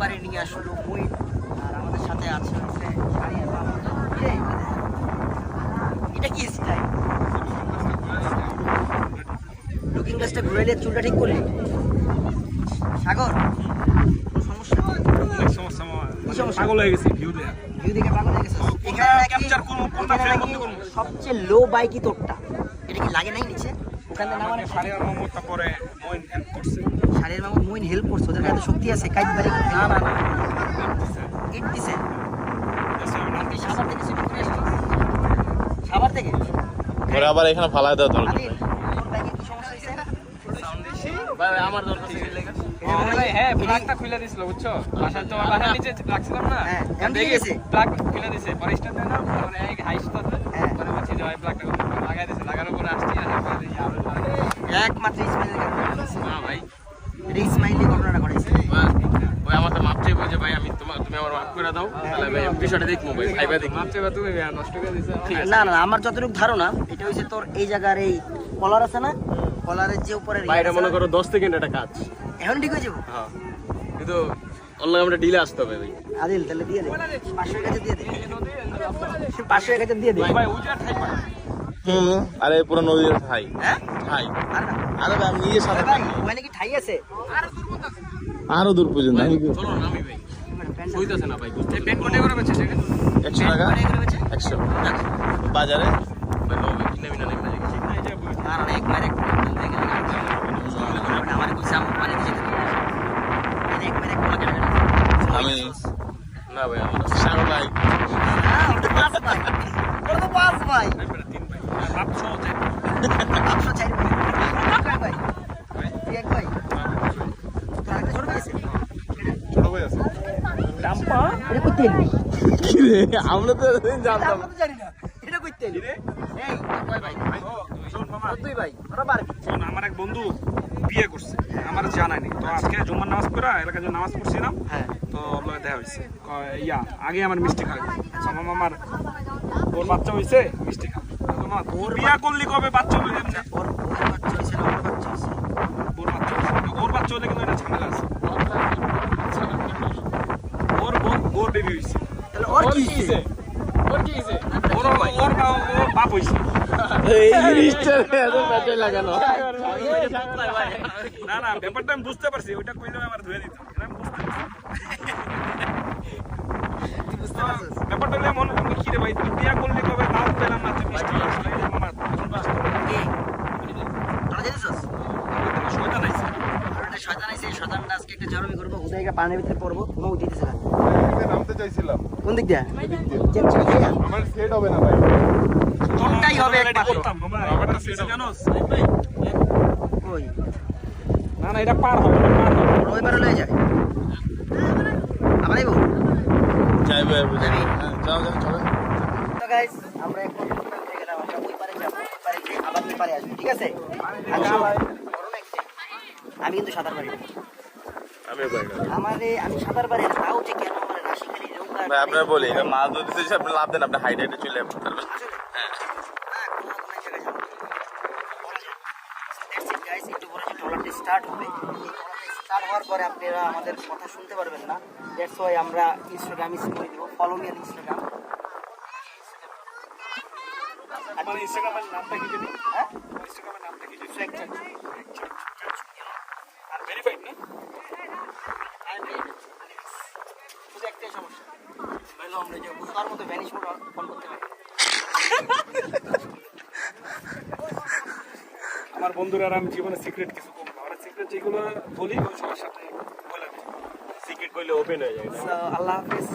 পারে নিয়ে আসলো মুই আর আমাদের সাথে আছে হচ্ছে এটা কি স্টাইল লুকিং গ্লাসটা ঘুরাইলে চুলটা ঠিক করলি? সাগর সমস্যা? সমস্যা? পাগল হয়ে গেছি ভিউ ভিউ দেখে পাগল হয়ে গেছে এখানে কোনটা সবচেয়ে লো বাইকই তোরটা? এটা কি লাগে নাই নিচে? ওখান পরে মইন হেল্প করছে শাড়ির মামুন মুইন হেল্প করছে ওদের কাছে শক্তি আছে কাজ বাড়ি না না না ইট দিছে থেকে করে থেকে ওরা আবার এখানে ফালাই দরকার তোর আমার দরকার ভাই, হ্যাঁ প্লাগটা খুলে দিছিল বুঝছ বাসার তোমার বাসার নিচে রাখছিলাম না হ্যাঁ, এমন কি দেখে প্লাগ খুলে দিছে পরে স্টার্ট দেয় না মানে তো হ্যাঁ। পরে বলছি যে ভাই প্লাগটা লাগাই দিছে লাগানোর পরে আসছি আর একবার দেখি আরও একমাত্র ইসমাইলের কারণে। না ভাই। এটা ঘটনাটা ঘটাইছে আমার তো মাপ চাইব যে ভাই আমি তোমার তুমি আমার মাফ করে দাও তাহলে ভাই আমি বিষয়টা দেখব ভাই ভাইবা দেখব মাপছে বা তুমি নষ্ট করে দিছো। না না আমার যতটুকু ধারণা এটা হচ্ছে তোর এই জায়গার এই কলার আছে না? কলারের যে উপরে বাইরে মনে করো দশ সেকেন্ড একটা কাজ। এখন ঠিক হয়ে যাব? হ্যাঁ। কিন্তু অন্য আমরা ডিলে আসতে হবে ভাই। আদিল তাহলে দিয়ে দে। কাছে দিয়ে দে। পাঁচশো কাছে দিয়ে দে। ভাই উজার ঠাই আরে পুরো নদীর হাই হ্যাঁ? হাই আর আরে ভাই আমি নিজের সাথে ওখানে কি ঠাই আছে আরও দূর পর্যন্ত আমি চলো না আমি ভাই না ভাই কোটে করে বেচে টাকা মানে বাজারে ভাই লবে কিনে মিনা নেই ভাই আর অনেক মারে বলতে মানে আমার কিছু আমার পানি দিয়ে যেতে হবে। মানে এক মারে কোলা কেটে আমি না ভাই আমার সাগর ভাই পাঁচ ভাই ওটা পাঁচ ভাই তিন ভাই সহ আমরা তো জানতাম জানি ভাই শোন মামা শোন আমার এক বন্ধু বিয়ে করছে আমার জানায়নি তো আজকে জুম্মার নামাজ পড়া এলাকায় যে নামাজ পড়ছিলাম হ্যাঁ তো ওর দেখা হয়েছে ইয়া আগে আমার মিষ্টি খাবে আমার মামার ওর বাচ্চা হয়েছে মিষ্টি খাবে মা, বিয়া করলি কবে বাচ্চা হবে এমনি? ওর ওর বাচ্চা হয়েছে না ওর বাচ্চা হয়েছে। ওর বাচ্চা হয়েছে। ওর বাচ্চা হলে কিন্তু এটা ঝামেলা আছে। ওর ওর বেবি হয়েছে। তাহলে ওর কি হয়েছে? ওর কি হইছে ওর ওর ওর বাপ হয়েছে। এই জিনিসটা এত প্যাচে লাগানো। না না ব্যাপারটা আমি বুঝতে পারছি। ওইটা কইলে আমার ধুয়ে দিত এটা আমি বুঝতে পারছি। ব্যাপারটা হলে মনে আমি কি রে ভাই তুই বিয়া করলি কবে তাও পেলাম না তুই মিষ্টি খাচ্ছিস। এই যে মামা, এখন মিষ্টি খাব। কে তোরা জানিস আমি তো শয়তান আইছি। আর একটা শয়তান আছে এই শয়তানটা আজকে একটা জরমি করব উদয়কে পানির ভিতরে পড়ব কোনো দিতেছে না। নামতে চাইছিলাম। কোন দিক দিয়ে? আমার সেট হবে না ভাই। তোরটাই হবে এটা একমাত্র জানোস? ওই না না এটা পার হবে না, পার হবে। না। লয়ে যায় আবার আইবো? যাইবে বুঝাবি যাও যাও চলো। তো গাইস আমরা এখন টোটাল থেকে গেলাম আমরা ওই পারে যাব ওই পারে গিয়ে আবার এই পারে আসব ঠিক আছে? আমি কিন্তু সাঁতার পারি আমারে আমি সাঁতার পারি না তাও যে কেন আমার রাশি খালি নৌকা আপনার বলি এটা মাছ ধরতে আপনি লাভ দেন আপনি হাইট হাইটে চলে তারপর হ্যাঁ, হবে, start হওয়ার পরে আপনারা আমাদের কথা শুনতে পারবেন না। দ্যাটস ওয়াই আমরা ইনস্টাগ্রামে করে দিব। ফলো মি অন ইনস্টাগ্রাম আমার ইনস্টাগ্রামের নামটা কি জানি? হ্যাঁ ইনস্টাগ্রামের নামটা কি জানি? So একটা আর verified না? শুধু একটাই সমস্যা। হলো আমরা যে বুঝার মতো ভ্যানিশ মোড অন করতে পারি আমার বন্ধুরা আর আমি জীবনে সিক্রেট কিছু করব না। আমরা সিক্রেট যেগুলো বলি ওই সবার সাথে বলে সিক্রেট করলে ওপেন হয়ে যায়। আল্লাহ হাফিজ।